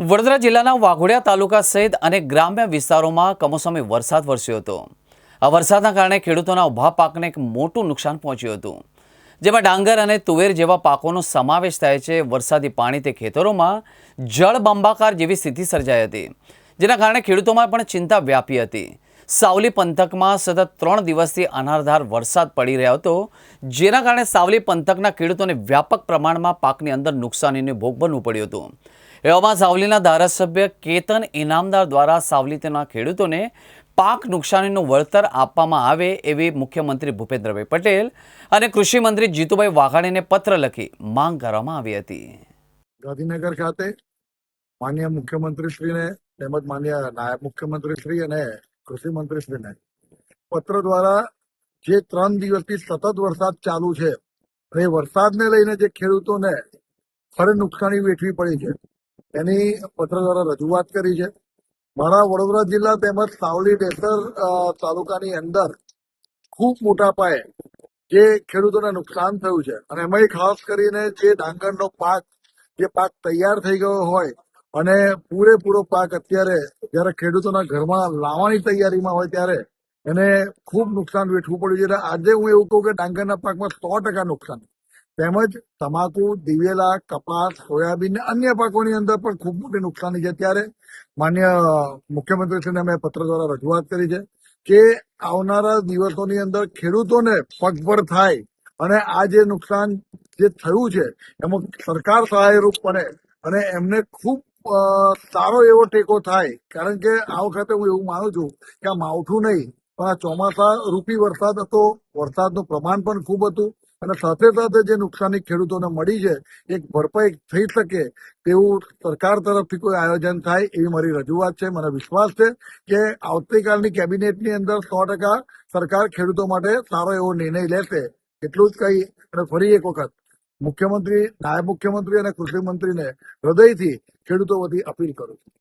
વડોદરા જિલ્લાના વાઘોડિયા તાલુકા સહિત અનેક ગ્રામ્ય વિસ્તારોમાં કમોસમી વરસાદ વરસ્યો હતો. આ વરસાદના કારણે ખેડૂતોના ઊભા પાકને એક મોટું નુકસાન પહોંચ્યું હતું. જેમાં ડાંગર અને તુવેર જેવા પાકોનો સમાવેશ થાય છે. વરસાદી પાણી તે ખેતરોમાં જળબંબાકાર જેવી સ્થિતિ સર્જાઈ હતી, જેના કારણે ખેડૂતોમાં પણ ચિંતા વ્યાપી હતી. સાવલી પંથકમાં સતત ત્રણ દિવસથી અનારધાર વરસાદ પડી રહ્યો હતો. જેના કારણે સાવલી પંથકના ખેડૂતોને વ્યાપક પ્રમાણમાં પાકની અંદર નુકસાનીને ભોગ બનવું પડ્યું હતું. એવામાં સાવલીના ધારાસભ્ય કેતન ઇનામદાર દ્વારા સાવલી તેના ખેડૂતોને પાક નુકસાનીનું વળતર આપવામાં આવે એવી મુખ્યમંત્રી ભૂપેન્દ્રભાઈ પટેલ અને કૃષિમંત્રી જીતુભાઈ વાઘાણીને પત્ર લખી માંગ કરવામાં આવી હતી. ગાંધીનગર ખાતે માન્ય મુખ્યમંત્રીશ્રીને તેમજ માન્ય નાયબ મુખ્યમંત્રીશ્રી અને કૃષિ મંત્રીશ્રીને પત્ર દ્વારા જે ત્રણ દિવસથી સતત વરસાદ ચાલુ છે એ વરસાદને લઈને જે ખેડૂતોને ફરી નુકસાની વેઠવી પડી છે, એની પત્ર દ્વારા રજૂઆત કરી છે. મારા વડોદરા જિલ્લા તેમજ સાવલી ડેસર તાલુકાની અંદર ખૂબ મોટા પાયે જે ખેડૂતોને નુકસાન થયું છે, અને એમાંય ખાસ કરીને જે ડાંગરનો પાક, જે પાક તૈયાર થઈ ગયો હોય અને પૂરેપૂરો પાક અત્યારે જ્યારે ખેડૂતોના ઘરમાં લાવવાની તૈયારીમાં હોય ત્યારે એને ખૂબ નુકસાન વેઠવું પડ્યું છે. આજે હું એવું કહું કે ડાંગરના પાકમાં સો ટકા નુકસાન. તેમજ તમાકુ, દિવેલા, કપાસ, સોયાબીન અને અન્ય પાકોની અંદર પણ ખૂબ મોટી નુકસાની છે. ત્યારે માન્ય મુખ્યમંત્રીશ્રીને અમે પત્ર દ્વારા રજૂઆત કરી છે કે આવનારા દિવસોની અંદર ખેડૂતોને પગભર થાય અને આ જે નુકસાન જે થયું છે, એમાં સરકાર સહાયરૂપ બને અને એમને ખૂબ સારો એવો ટેકો થાય, કારણ કે આ વખતે હું એવું માનું છું કે આ માવઠું નહીં, પણ આ ચોમાસા રૂપી વરસાદ હતો, વરસાદનું પ્રમાણ પણ ખૂબ હતું, અને સાથે સાથે જે નુકસાની ખેડૂતોને મળી છે, એક ભરપાઈ થઈ શકે તેવું સરકાર તરફથી કોઈ આયોજન થાય એવી મારી રજૂઆત છે, મને વિશ્વાસ છે કે આવતીકાલની કેબિનેટની અંદર સો ટકા સરકાર ખેડૂતો માટે સારો એવો નિર્ણય લેશે, એટલું જ કહી અને ફરી એક વખત મુખ્યમંત્રી નાયબ મુખ્યમંત્રી અને કૃષિ મંત્રીને હૃદયથી ખેડૂતો વતી અપીલ કરું છું.